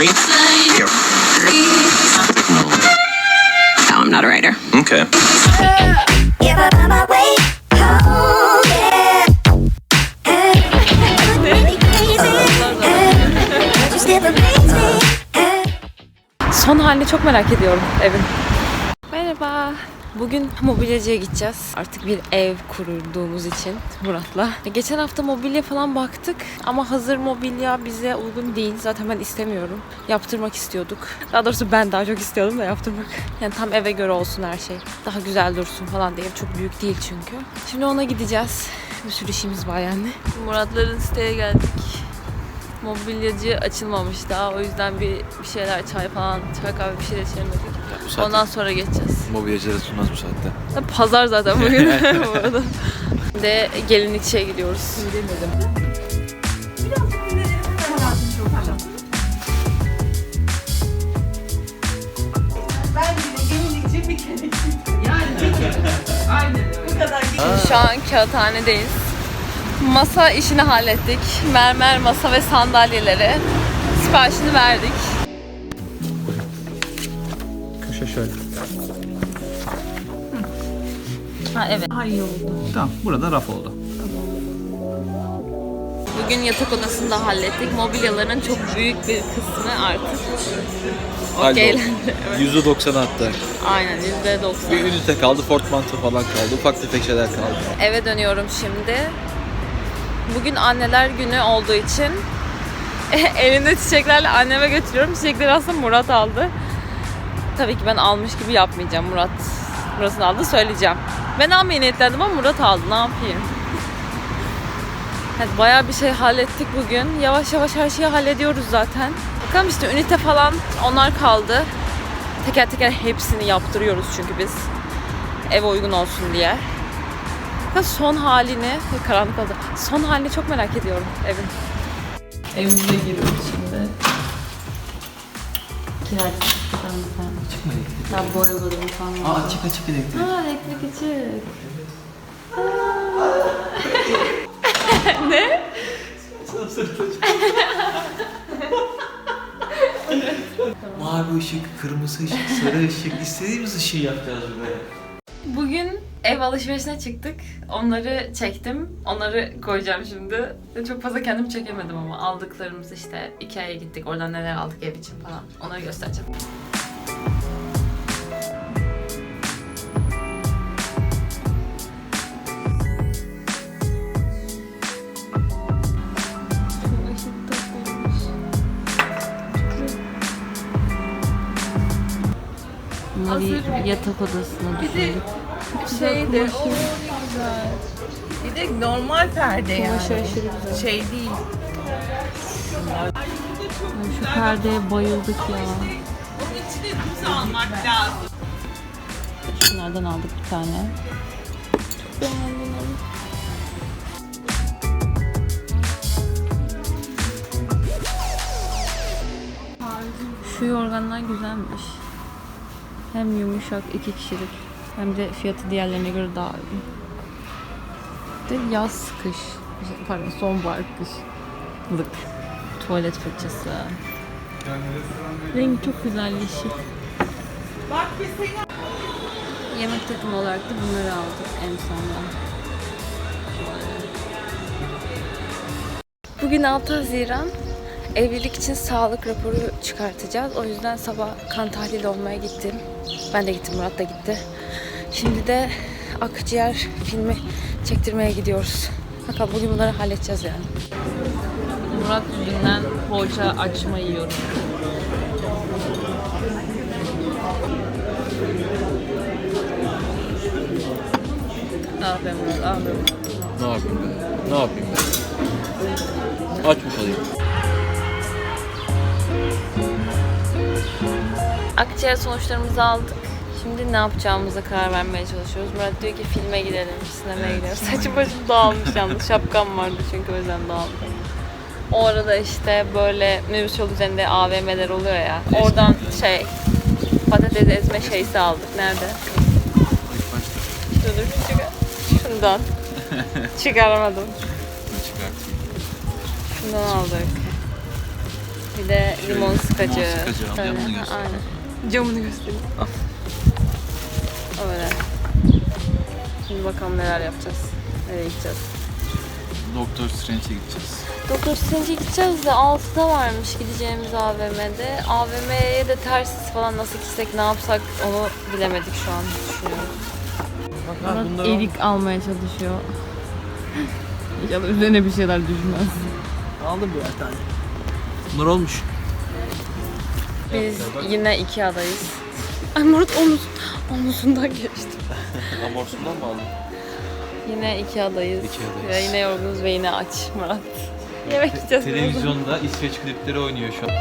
Green. Here. No. No, I'm not a writer. Okay. Son halini çok merak ediyorum evin. Bugün mobilyacıya gideceğiz. Artık bir ev kurduğumuz için Murat'la. Geçen hafta mobilya falan baktık ama hazır mobilya bize uygun değil. Zaten ben istemiyorum. Yaptırmak istiyorduk. Daha doğrusu ben daha çok istiyordum da yaptırmak. Yani tam eve göre olsun her şey. Daha güzel dursun falan diye. Çok büyük değil çünkü. Şimdi ona gideceğiz. Bir sürü işimiz var yani. Muratların siteye geldik. Mobilyacı açılmamış daha. O yüzden bir, bir şeyler çay falan, çay kahve bir şeyler içemedik. Bu saatte Ondan sonra geçeceğiz. mobilyacılara sunmaz bu saatte. Pazar zaten bugün bu arada. De gelinlikçiye gidiyoruz. Şu an kağıthanedeyiz. Masa işini hallettik. Mermer masa ve sandalyeleri. Siparişini verdik. Köşe şöyle. Ha evet. Tamam burada raf oldu. Bugün yatak odasını da hallettik. Mobilyaların çok büyük bir kısmı artık okeylendi. %90 hatta. Aynen yüzde doksan. Bir ünite kaldı, portmanto falan kaldı. Ufak tefek şeyler kaldı. Eve dönüyorum şimdi. Bugün anneler günü olduğu için elinde çiçeklerle anneme götürüyorum. Çiçekleri aslında Murat aldı. Tabii ki ben almış gibi yapmayacağım. Murat Murat'ın aldı söyleyeceğim. Ben almayı niyetlendim ama Murat aldı. Ne yapayım? Evet, bayağı bir şey hallettik bugün. Yavaş yavaş her şeyi hallediyoruz zaten. Bakalım işte ünite falan onlar kaldı. Teker teker hepsini yaptırıyoruz çünkü biz. Eve uygun olsun diye. Fakat son halini, karanlık oldu. Son halini çok merak ediyorum evin. Evimize giriyoruz şimdi. Kiracı çıktıktan falan. Çıkma elektrik. Ben boyalarım falan. Aa açık açık elektrik. Aa elektrik açık. Mavi ışık, kırmızı ışık, sarı ışık. istediğimiz ışığı yapacağız buraya. Ev alışverişine çıktık. Onları çektim. Onları koyacağım şimdi. Çok fazla kendim çekemedim ama aldıklarımız işte Ikea'ya gittik. Oradan neler aldık ev için falan. Onları göstereceğim. Bunları yatak odasına düşündük. Şey de o güzel. Bir de normal perde yani. Şey değil. Şu perdeye bayıldık ya. Onun içine düz almak lazım. Şunlardan aldık bir tane. Şu yorganlar güzelmiş. Hem yumuşak iki kişilik hem de fiyatı diğerlerine göre daha uygun. De yaz kış, pardon sonbahar kışlık tuvalet fırçası. Rengi çok güzel yeşil. Bak mesela Yemek takımı olarak da bunları aldık en sonunda. Bugün 6 Haziran. Evlilik için sağlık raporu çıkartacağız. O yüzden sabah kan tahlili olmaya gittim. Ben de gittim, Murat da gitti. Şimdi de akciğer filmi çektirmeye gidiyoruz. Bakalım bugün bunları halledeceğiz yani. Murat yüzünden poğaça açma yiyorum. Aferin Murat, aferin. Ne yapayım ben? Ne yapayım ben? Aç mı Akciğer sonuçlarımızı aldık. Şimdi ne yapacağımıza karar vermeye çalışıyoruz. Murat diyor ki filme gidelim, sinemaya gidelim. Saçım başım dağılmış yalnız. Şapkam vardı çünkü o yüzden dağıldı. O arada işte böyle minibüs yolu üzerinde AVM'ler oluyor ya. Oradan şey patates ezme şeysi aldık. Nerede? Dur dur küçük. Şundan. Çıkaramadım. Şundan aldık. Bir de limon sıkacı. limon sıkacı. Öyle. Aynen. Camını göstereyim. Öyle. Şimdi bakalım neler yapacağız. Nereye gideceğiz? Doktor Strange'e gideceğiz. Doktor Strange'e gideceğiz de 6'da varmış gideceğimiz AVM'de. AVM'ye de tersiz falan nasıl gitsek ne yapsak onu bilemedik şu an düşünüyorum. Bak Erik almaya çalışıyor. İnşallah üzerine bir şeyler düşmez. Aldım birer tane. Bunlar olmuş. Biz yine Ikea'dayız. Ay Murat omuz, omuzundan geçti. Amorsundan mı aldın? Yine Ikea'dayız. Ikea'dayız. Ve yine yorgunuz ve yine aç Murat. Yemek yiyeceğiz. Televizyonda İsveç klipleri oynuyor şu an.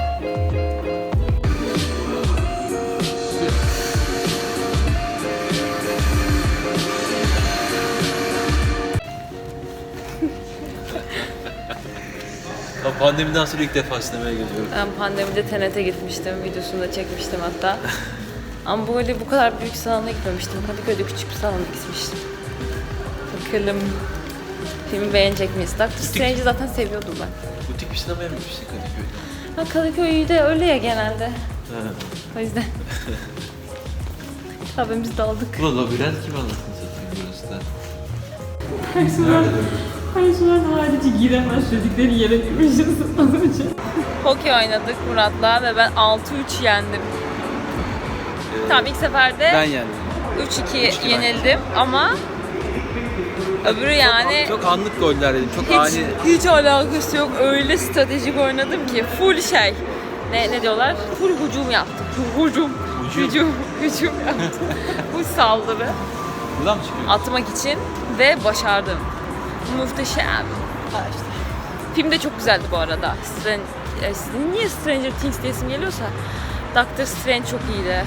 Pandemiden sonra ilk defa sinemaya geliyorum. Ben pandemide TNT gitmiştim. Videosunu da çekmiştim hatta. Ama böyle bu kadar büyük salona gitmemiştim. Kadıköy'de küçük bir salona gitmiştim. Bakalım filmi beğenecek miyiz? Doctor Strange'i zaten seviyordum ben. Butik bir sinemaya mı gitmiştik Kadıköy'de? Ha, Kadıköy'de öyle ya genelde. Ha. O yüzden. Tabii biz daldık. Bu da labirent kim anlasın satayım burası da. Nerede böyle? An harici giremez dedikleri yere girmişiz az önce. Hokey oynadık Murat'la ve ben 6-3 yendim. Tamam ilk seferde Ben yendim. 3-2 yenildim ama öbürü yani Çok anlık goller dedim. Çok hiç, ani. hiç alakası yok. Öyle stratejik oynadım ki full şey. Ne, ne diyorlar? Full hücum yaptım. Hücum. Hücum. Hücum. Hücum yaptım. full saldırı Buradan mı çıkıyor? atmak için ve başardım. Muhteşem. Ha. Film de çok güzeldi bu arada. Stran- e, niye Stranger Things diye isim geliyorsa Doctor Strange çok iyiydi.